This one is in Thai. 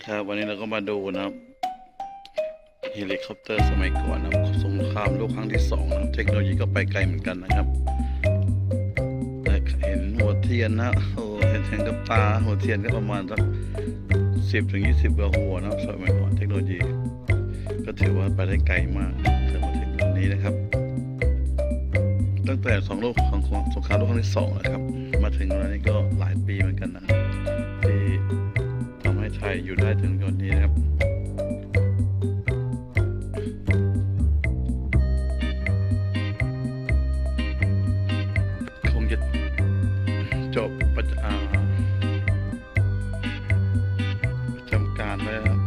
นะครับ วันนี้เราก็มาดูนะครับเฮลิคอปเตอร์สมัยก่อนนะครับสงครามโลกครั้งที่สองนะครับเทคโนโลยีก็ไปไกลเหมือนกันนะครับแต่เห็นหัวเทียนนะโอ้เห็นแทงกับตาหัวเทียนก็ประมาณสักสิบถึงยี่สิบกว่าหัวนะครับสมัยก่อนเทคโนโลยี ก็ถือว่าไปได้ไกลมากสำหรับเทคโนโลยีนะครับ ตั้งแต่สองโลกของของสงครามโลกครั้งที่สองนะครับ มาถึงวันนี้ก็หลายปีเหมือนกันนะครับ ชัยอยู่ได้ถึงจนนี้นะครับคงจะจบประจำการไว้ครับ